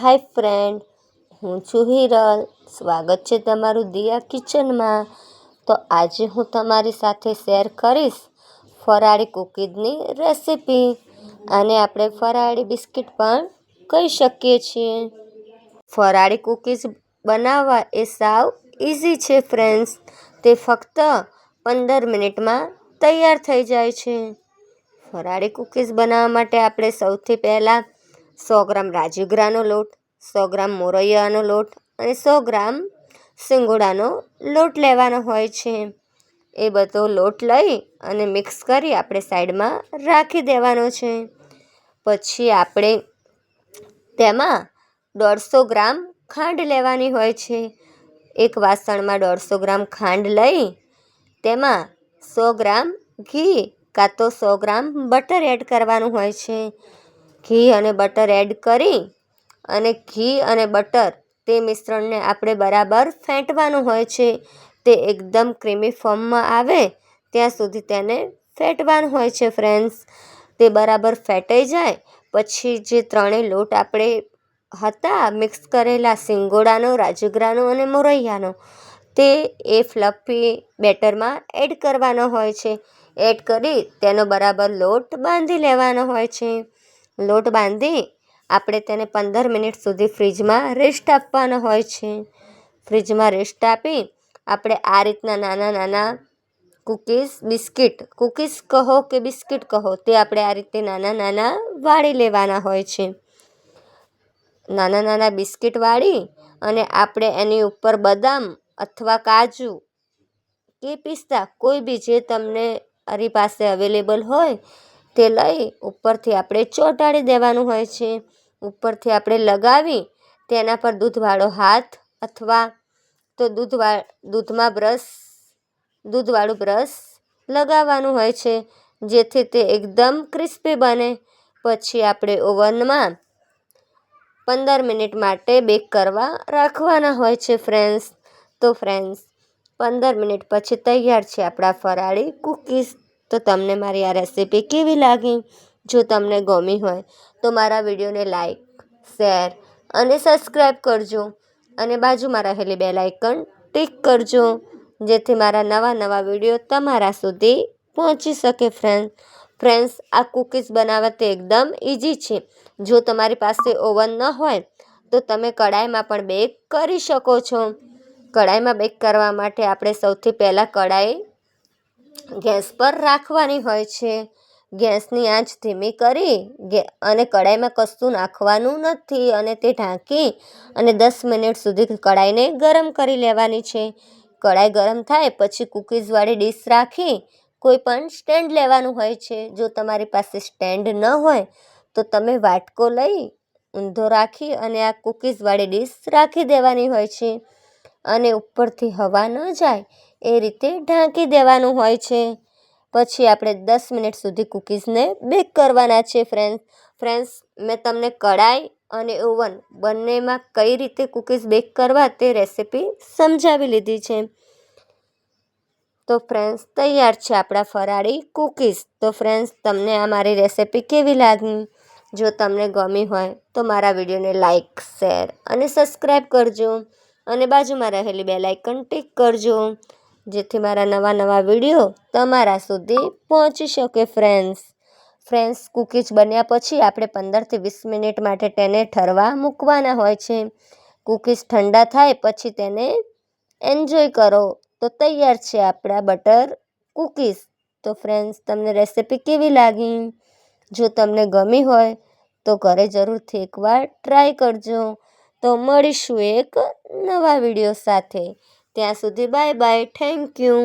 હાય friend, હું છું હિરલ. સ્વાગત છે તમારું દિયા કિચનમાં. તો આજે હું તમારી સાથે શેર કરીશ ફરાળી કૂકીઝની રેસીપી. અને આપણે ફરાળી બિસ્કિટ પણ કહી શકીએ છીએ. ફરાળી કૂકીઝ બનાવવા એ સાવ ઇઝી છે ફ્રેન્ડ્સ. તે ફક્ત પંદર મિનિટમાં તૈયાર થઈ જાય છે. ફરાળી કૂકીઝ બનાવવા માટે આપણે સૌથી પહેલાં સો ગ્રામ રાજગરાનો લોટ, સો ગ્રામ મોરૈયાનો લોટ અને સો ગ્રામ સિંગોડાનો લોટ લેવાનો હોય છે. એ બધો લોટ લઈ અને મિક્સ કરી આપણે સાઈડમાં રાખી દેવાનો છે. પછી આપણે તેમાં દોઢસો ગ્રામ ખાંડ લેવાની હોય છે. એક વાસણમાં દોઢસો ગ્રામ ખાંડ લઈ તેમાં સો ગ્રામ ઘી કાં તો સો ગ્રામ બટર એડ કરવાનું હોય છે. ઘી અને બટર એડ કરી અને ઘી અને બટર તે મિશ્રણને આપણે બરાબર ફેંટવાનું હોય છે. તે એકદમ ક્રીમી ફોર્મમાં આવે ત્યાં સુધી તેને ફેંટવાનું હોય છે ફ્રેન્ડ્સ. તે બરાબર ફેટાઈ જાય પછી જે ત્રણેય લોટ આપણે હતા મિક્સ કરેલા સિંગોડાનો, રાજગરાનો અને મોરૈયાનો તે એ ફ્લફી બેટરમાં એડ કરવાનો હોય છે. એડ કરી તેનો બરાબર લોટ બાંધી લેવાનો હોય છે. લોટ બાંધી આપણે તેને પંદર મિનિટ સુધી ફ્રીજમાં રેસ્ટ આપવાનો હોય છે. ફ્રીજમાં રેસ્ટ આપી આપણે આ રીતના નાના નાના કૂકીઝ બિસ્કિટ કૂકીઝ કહો કે બિસ્કિટ કહો તે આપણે આ રીતે નાના નાના વાળી લેવાના હોય છે. નાના નાના બિસ્કિટ વાળી અને આપણે એની ઉપર બદામ અથવા કાજુ કે પિસ્તા કોઈ બી જે તમને મારી પાસે અવેલેબલ હોય તે લઈ ઉપરથી આપણે ચોંટાડી દેવાનું હોય છે. ઉપરથી આપણે લગાવી તેના પર દૂધવાળો હાથ અથવા તો દૂધવા દૂધમાં બ્રશ, દૂધવાળું બ્રશ લગાવવાનું હોય છે, જેથી તે એકદમ ક્રિસ્પી બને. પછી આપણે ઓવનમાં પંદર મિનિટ માટે બેક કરવા રાખવાના હોય છે ફ્રેન્ડ્સ તો ફ્રેન્ડ્સ પંદર મિનિટ પછી તૈયાર છે આપણા ફરાળી કૂકીઝ તો તમને મારી આ રેસીપી કેવી લાગી? જો તમને ગમી હોય, તો મારા વિડીયોને લાઈક શેર અને સબસ્ક્રાઈબ કરજો. અને બાજુમાં રહેલી બે લાઇકન ટિક કરજો, જેથી મારા નવા નવા વીડિયો તમારા સુધી પહોંચી શકે ફ્રેન્ડ ફ્રેન્ડ્સ આ કૂકીઝ બનાવવા તે એકદમ ઇઝી છે. જો તમારી પાસે ઓવન ન હોય, તો તમે કડાઈમાં પણ બેક કરી શકો છો. કડાઈમાં બેક કરવા માટે આપણે સૌથી પહેલાં કડાઈ ગેસ પર રાખવાની હોય છે. ગેસની આંચ ધીમી કરી અને કડાઈમાં કશું નાખવાનું નથી અને તે ઢાંકી અને દસ મિનિટ સુધી કડાઈને ગરમ કરી લેવાની છે. કડાઈ ગરમ થાય પછી કૂકીઝવાળી ડીશ રાખી કોઈ પણ સ્ટેન્ડ લેવાનું હોય છે. જો તમારી પાસે સ્ટેન્ડ ન હોય તો તમે વાટકો લઈ ઊંધો રાખી અને આ કૂકીઝવાળી ડીશ રાખી દેવાની હોય છે. અને ઉપરથી હવા ન જાય એ રીતે ઢાંકી દેવાનું હોય છે. પછી આપણે દસ મિનિટ સુધી કૂકીઝને બેક કરવાના છે ફ્રેન્ડ્સ ફ્રેન્ડ્સ મેં તમને કડાઈ અને ઓવન બંનેમાં કઈ રીતે કૂકીઝ બેક કરવા તે રેસીપી સમજાવી લીધી છે. તો ફ્રેન્ડ્સ તૈયાર છે આપણા ફરાળી કૂકીઝ. તો ફ્રેન્ડ્સ તમને આ મારી રેસીપી કેવી લાગી? જો તમને ગમી હોય તો મારા વિડીયોને લાઇક શેર અને સબસ્ક્રાઈબ કરજો. અને બાજુમાં રહેલી બે લાઇકન ટિક કરજો, જેથી મારા નવા નવા વીડિયો તમારા સુધી પહોંચી શકે ફ્રેન્ડ્સ ફ્રેન્ડ્સ કૂકીઝ બન્યા પછી આપણે પંદરથી વીસ મિનિટ માટે તેને ઠરવા મૂકવાના હોય છે. કૂકીઝ ઠંડા થાય પછી તેને એન્જોય કરો. તો તૈયાર છે આપણા બટર કૂકીઝ તો ફ્રેન્ડ્સ તમને રેસિપી કેવી લાગી? જો તમને ગમી હોય તો ઘરે જરૂરથી એકવાર ટ્રાય કરજો. તો મળીશું એક નવા વીડિયો સાથે. ત્યાં સુધી બાય બાય થેન્ક યુ.